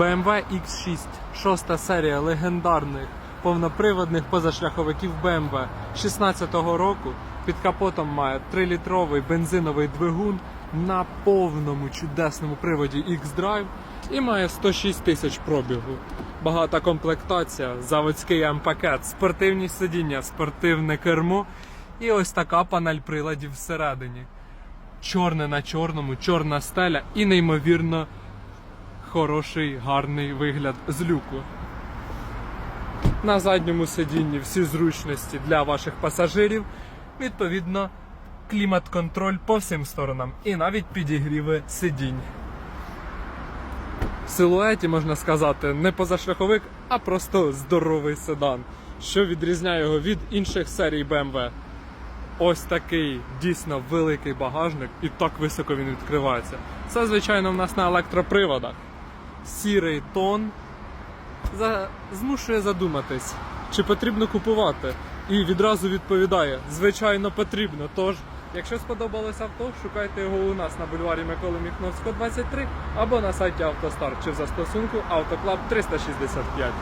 BMW X6, шоста серія легендарних повноприводних позашляховиків BMW 16-го року. Під капотом має 3-літровий бензиновий двигун на повному чудесному приводі X-Drive і має 106 тисяч пробігу. Багата комплектація, заводський М-пакет, спортивні сидіння, спортивне кермо і ось така панель приладів всередині. Чорне на чорному, чорна стеля і неймовірно хороший гарний вигляд з люку. На задньому сидінні всі зручності для ваших пасажирів. Відповідно, клімат-контроль по всім сторонам і навіть підігріви сидінь. В силуеті можна сказати не позашляховик, а просто здоровий седан, що відрізняє його від інших серій BMW. Ось такий дійсно великий багажник, і так високо він відкривається. Це, звичайно, в нас на електроприводах. Сірий тон змушує задуматись, чи потрібно купувати. І відразу відповідає: звичайно, потрібно. Тож, якщо сподобалось авто, шукайте його у нас на бульварі Миколи Міхновського, 23 або на сайті Автостар чи в застосунку Автоклаб 365.